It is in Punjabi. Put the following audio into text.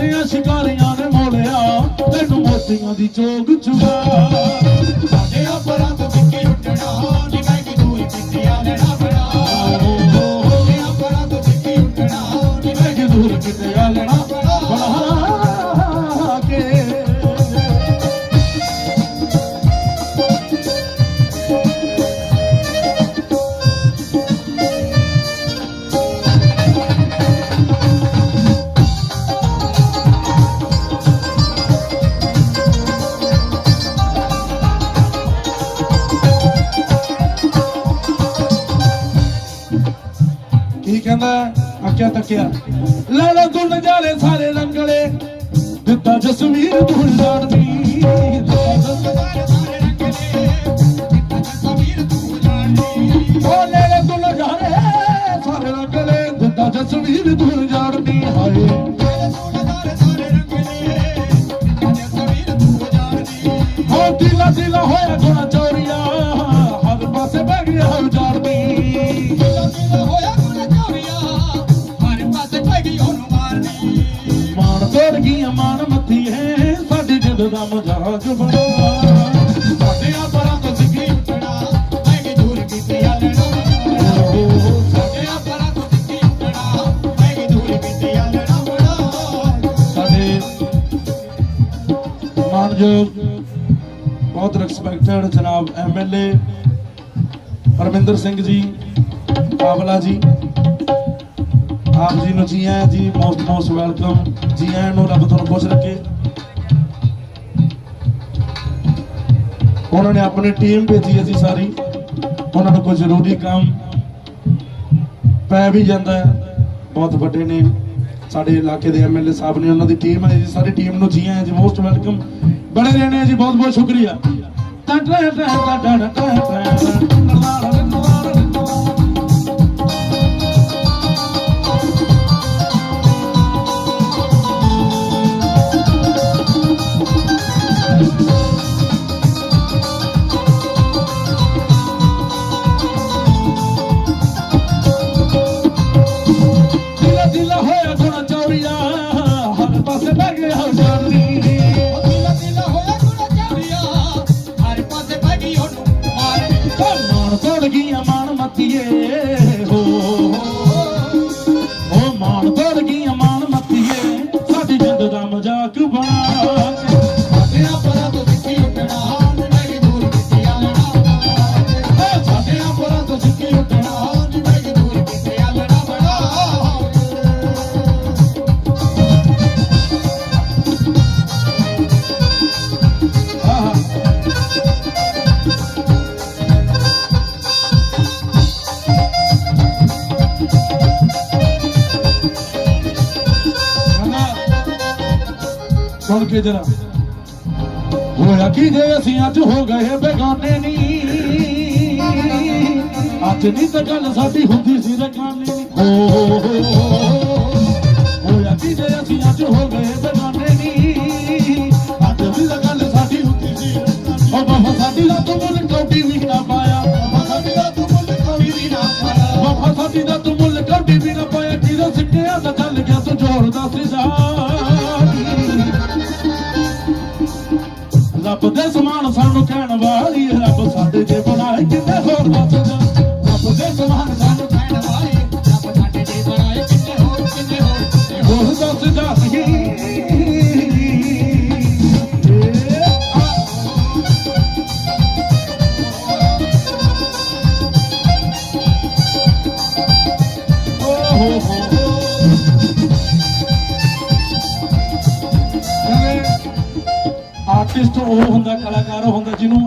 ਵੱਡਿਆਂ ਸ਼ਿਕਾਰੀਆਂ ਨੇ ਮੋਲਿਆ ਤੈਨੂੰ ਮੋਤੀਆਂ ਦੀ ਚੋਗ ਚੁਗਾ। ਕੀ ਕਹਿੰਦਾ? ਅੱਕਿਆ ਤੱਕਿਆ, ਲੈ ਲੈ ਤੂੰ ਨਜ਼ਾਰੇ ਸਾਰੇ ਰੰਗਲੇ, ਦਿੱਤਾ ਜਸਵੀਰ ਤੂੰ ਜਾਣਦੀ ਦਿੱਤਾ ਜਸਵੀਰ ਸਾਰੇ ਰੰਗ ਨੇ ਕਿੱਥੇ ਤੂੰ ਜਾਣਦੀ ਉਹ ਲੈ ਲੈ ਤੂੰ ਨਜ਼ਾਰੇ ਸਾਰੇ ਰੰਗਲੇ, ਦਿੱਤਾ ਜਸਵੀਰ ਤੂੰ ਜਾਣਦੀ ਹਾਏ। ਦਿਲਾ ਦਿਲਾ ਹੋਇਆ ਥੋੜਾ ਚੋਰੀਆ, ਹਰ ਪਾਸੇ ਬਹਿ ਗਿਆ ਹੋ ਤੋੜ ਮੱਥੀ ਹੈ, ਸਾਡੀ ਜਿੱਦ ਦਾ ਮਜ਼ਾਕ ਬਣਾ ਸਾਡੇ ਆਪਰਾਂ ਤੋਂ ਸਿੱਖੀ ਉੱਠਣਾ, ਮੈਂ ਕਿ ਦੂਰ ਕਿਤੇ ਆਲਣਾ ਸਾਡੇ ਆਪਰਾਂ ਤੋਂ ਸਿੱਖੀ ਉੱਠਣਾ, ਮੈਂ ਕਿ ਦੂਰ ਕਿਤੇ ਆਲਣਾ ਬੜਾ ਸਾਡੇ ਮਾਨਯੋਗ, ਬਹੁਤ ਰਿਸਪੈਕਟਡ ਜਨਾਬ ਐਮਐਲਏ ਪਰਮਿੰਦਰ ਸਿੰਘ ਜੀ ਆਵਲਾ ਜੀ। ਆਪ ਜੀ ਨੂੰ ਜੀ ਆਇਆਂ ਜੀ ਮੋਸਟ ਮੋਸਟ ਵੈਲਕਮ ਜੀ ਆਇਆਂ ਨੂੰ ਰੱਬ ਤੁਹਾਨੂੰ ਖੁਸ਼ ਰੱਖੇ। ਉਹਨਾਂ ਨੇ ਆਪਣੀ ਟੀਮ ਭੇਜੀ ਹੈ ਜੀ ਸਾਰੀ। ਉਹਨਾਂ ਨੂੰ ਕੋਈ ਜ਼ਰੂਰੀ ਕੰਮ ਪੈ ਵੀ ਜਾਂਦਾ ਹੈ। ਬਹੁਤ ਵੱਡੇ ਨੇ। ਸਾਡੇ ਇਲਾਕੇ ਦੇ ਐਮਐਲਏ ਸਾਹਿਬ ਨੇ ਉਹਨਾਂ ਦੀ ਟੀਮ ਹੈ ਜੀ। ਸਾਰੀ ਟੀਮ ਨੂੰ ਜੀ ਆਇਆਂ ਜੀ ਮੋਸਟ ਵੈਲਕਮ ਬੜੇ ਰਹਿਣੇ ਜੀ। ਬਹੁਤ ਬਹੁਤ ਸ਼ੁਕਰੀਆ। ਟਾ ਟਾ ਟਾ ਟਾ ਟਾ ਟਾ ਟਾ ਦਿਲਾ ਦਿਲਾ ਸੁਣ ਕੇ ਜਰਾ। ਹੋਇਆ ਕੀ ਜੇ ਅਸੀਂ ਅੱਜ ਹੋ ਗਏ ਬੇਗਾਨੇ ਨੀ? ਅੱਜ ਨਹੀਂ ਤਾਂ ਗੱਲ ਸਾਡੀ ਹੁੰਦੀ ਸੀ ਰਕਾਨੇ ਨੀ। ਹੋਇਆ ਕੀ ਜੇ ਅਸੀਂ ਅੱਜ ਹੋ ਗਏ ਬੇਗਾਨੇ ਨੀ? ਅੱਜ ਨਹੀਂ ਤਾਂ ਗੱਲ ਸਾਡੀ ਹੁੰਦੀ ਸੀ ਉਹ ਬਾਬਾ ਸਾਡੀ ਦਾ ਤੂੰ ਮੁੱਲ ਕੌਡੀ ਵੀ ਨਾ ਪਾਇਆ। ਬਾਬਾ ਸਾਡੀ ਦਾ ਤੂੰ ਮੁੱਲ ਕੌਡੀ ਵੀ ਨਾ ਪਾਇਆ। ਬਾਬਾ ਸਾਡੀ ਦਾ ਤੂੰ ਮੁੱਲ ਕੌਡੀ ਵੀ ਨਾ ਪਾਇਆ। ਕਿਹਦਾ ਸਿੱਟਿਆ ਤਾਂ ਚੱਲ ਗਿਆ ਤੂੰ ਜੋਰ ਦਾ ਸਿਜਾ ਕਹਿਣ ਵਾਲੀ ਰੱਬ ਸਾਡੇ ਜੇ ਬਣਾਏ ਕਿਤੇ ਹੋਰ ਵਸਦਾ ਰੱਬ ਦੇ ਸਮਾਨ ਸਾਨੂੰ ਕਹਿਣ ਵਾਲੀ ਰੱਬ ਸਾਡੇ ਦੇ ਬਣਾਏ ਕਿੰਨੇ ਹੋਰ ਕਿੰਨੇ ਹੋਰ ਕਿੰਨੇ ਹੋਰ। ਦੱਸਦਾ ਨਹੀਂ ਆਰਟਿਸਟ ਉਹ ਹੁੰਦਾ ਕਲਾਕਾਰ ਉਹ ਹੁੰਦਾ ਜਿਹਨੂੰ